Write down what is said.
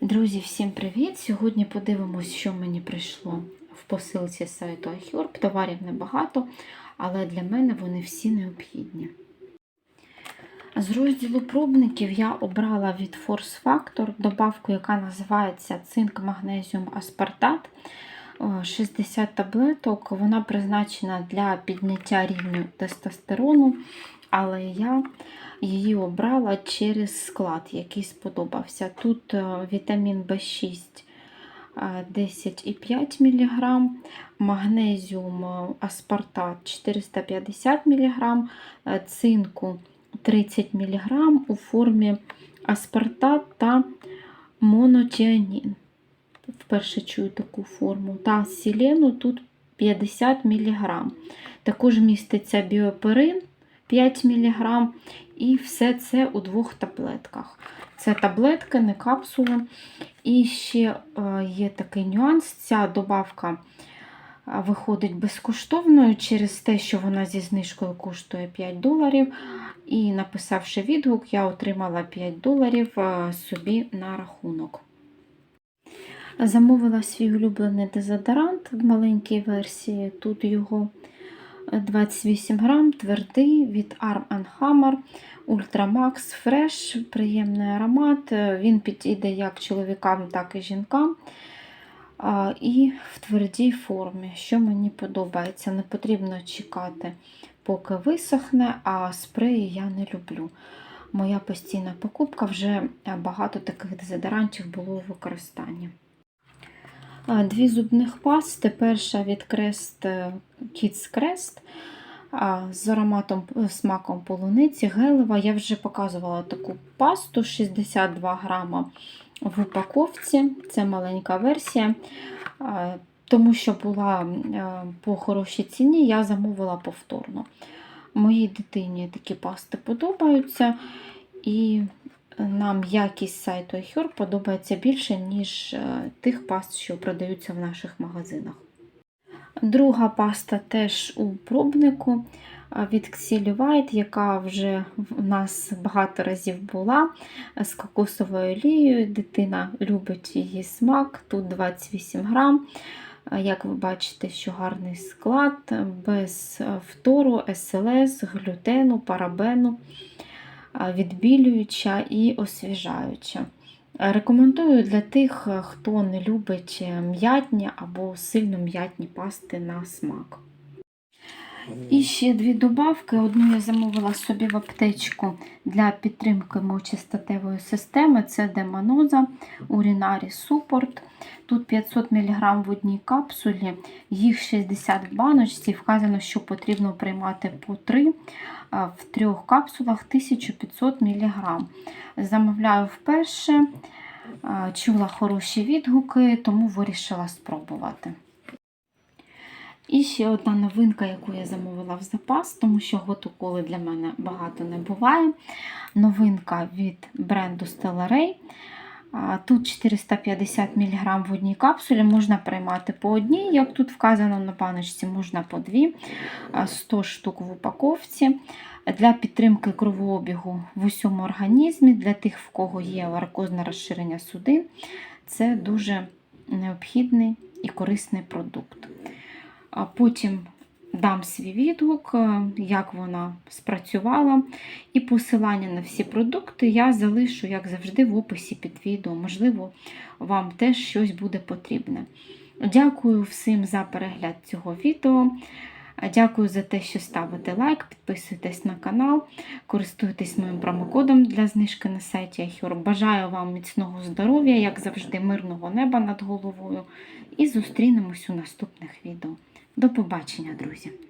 Друзі, всім привіт! Сьогодні подивимось, що мені прийшло в посилці з сайту iHerb. Товарів небагато, але для мене вони всі необхідні. З розділу пробників я обрала від Force Factor добавку, яка називається цинк магнезіум аспартат. Е, 60 таблеток. Вона призначена для підняття рівню тестостерону, але я її обрала через склад, який сподобався. Тут е, вітамін В6 е, 10,5 мг, магнезіум е, аспартат 450 мг, е, цинку 30 мг у формі аспартат та монотіанін. Вперше чую таку форму. Та селену тут 50 мг. Також міститься біоперин 5 мг. І все це у двох таблетках. Це таблетки, не капсули. І ще е, є такий нюанс: ця добавка е, виходить безкоштовною через те, що вона зі знижкою коштує 5 доларів. І написавши відгук, я отримала 5 доларів е, собі на рахунок. Замовила свій улюблений дезодорант в маленькій версії. Тут його 28 грам, твердий від Arm Hammer Ultramax Fresh, приємний аромат. Він підійде як чоловікам, так і жінкам. І в твердій формі, що мені подобається. Не потрібно чекати, поки висохне, а спреї я не люблю. Моя постійна покупка вже багато таких дезодорантів було у використанні. Дві зубних пасти. Перша від Crest Kids Crest з ароматом е, смаком полуниці, гелева. Я вже показувала таку пасту 62 грама в упаковці. Це маленька версія. Тому що була е, по хорошій ціні, я замовила повторно. Моїй дитині такі пасти подобаються. І нам якість сайту iHerb подобається більше, ніж е, тих паст, що продаються в наших магазинах. Друга паста теж у пробнику від Xilly White, яка вже в нас багато разів була з кокосовою олією. Дитина любить її смак, тут 28 грам. Як ви бачите, що гарний склад, без фтору, СЛС, глютену, парабену відбілююча і освіжаюча. Рекомендую для тих, хто не любить м'ятні або сильно м'ятні пасти на смак. І ще дві добавки. Одну я замовила собі в аптечку для підтримки мочистатевої системи. Це демоноза Urinary Support. Тут 500 мг в одній капсулі, їх 60 в баночці. Вказано, що потрібно приймати по 3 в трьох капсулах 1500 мг. Замовляю вперше, чула хороші відгуки, тому вирішила спробувати. І ще одна новинка, яку я замовила в запас, тому що готоколи для мене багато не буває. Новинка від бренду Stella Ray. Тут 450 мг в одній капсулі, можна приймати по одній, як тут вказано на баночці, можна по дві, 100 штук в упаковці. Для підтримки кровообігу в усьому організмі, для тих, в кого є варикозне розширення судин, це дуже необхідний і корисний продукт. Потім дам свій відгук, як вона спрацювала. І посилання на всі продукти я залишу, як завжди, в описі під відео. Можливо, вам теж щось буде потрібне. Дякую всім за перегляд цього відео. Дякую за те, що ставите лайк, підписуйтесь на канал, користуйтесь моїм промокодом для знижки на сайті Ахюр. Бажаю вам міцного здоров'я, як завжди, мирного неба над головою. І зустрінемось у наступних відео. До побачення, друзі!